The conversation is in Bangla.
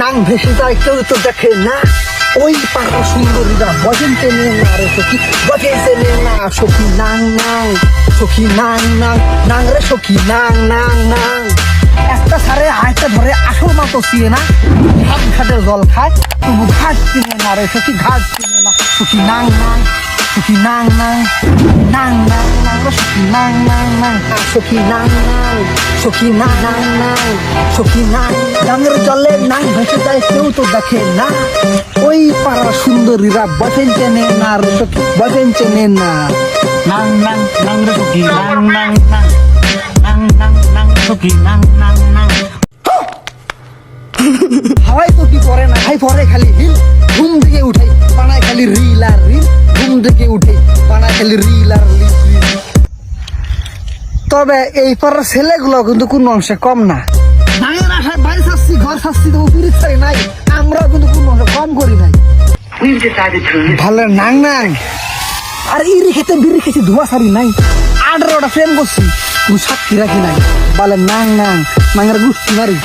নাং ভেসে যায়, কেউ তো দেখে না। ওই পাকা সুন্দরীরা বজেন টেনে না রে সখী বজেন টেনে না সখী, নাং নাং, সখী, নাং নাং নাং রে সখী, নাং নাং নাং। একটা সারে হাইতে ধরে আসল মতো চিনে না। ঘাট ঘাটে জল খায়, তবু ঘাট চিনে না রে সখী, ঘাট চিনে না। সখী, নাং নাং, সখী, নাং নাং নাং নাং নাং সখী, নাং নাং নাং। সখী, নাং নাং, সখী, নাং নাং নাং, সখী, নাং নাং। ভেসে কেউ তো দেখে না। ওই পাড়া সুন্দরীরা বসেন চেনে না রে সখী বসেন চেনে না। নাং নাং নাং রে সখী নাং নাং নাং নাং নাং নাং সখী নাং নাং নাং। হাওয়াই তো কি পরে না হাই পরে খালি হিল। ঘুম থেকে উঠাই পানায় খালি রিল আর রিল। ঘুম থেকে উঠে পানায় খালি রিল আর রিল। তবে এই পাড়ার ছেলেগুলো কিন্তু কোন অংশে কম না। নাঙের বাড়ি ঘর শাস্তি তো উপরে ছাড়ি নাই। আমরা কিন্তু কোনো কম করি নাই। ভালো নাং নাং। আর ইরি খেতে বিড়ি খেতে ধোয়া সারি নাই। আঠারোটা প্রেম করছি তুই সাক্ষী রাখি নাই। বলে নাং নাং নাঙের গুষ্টি মারি।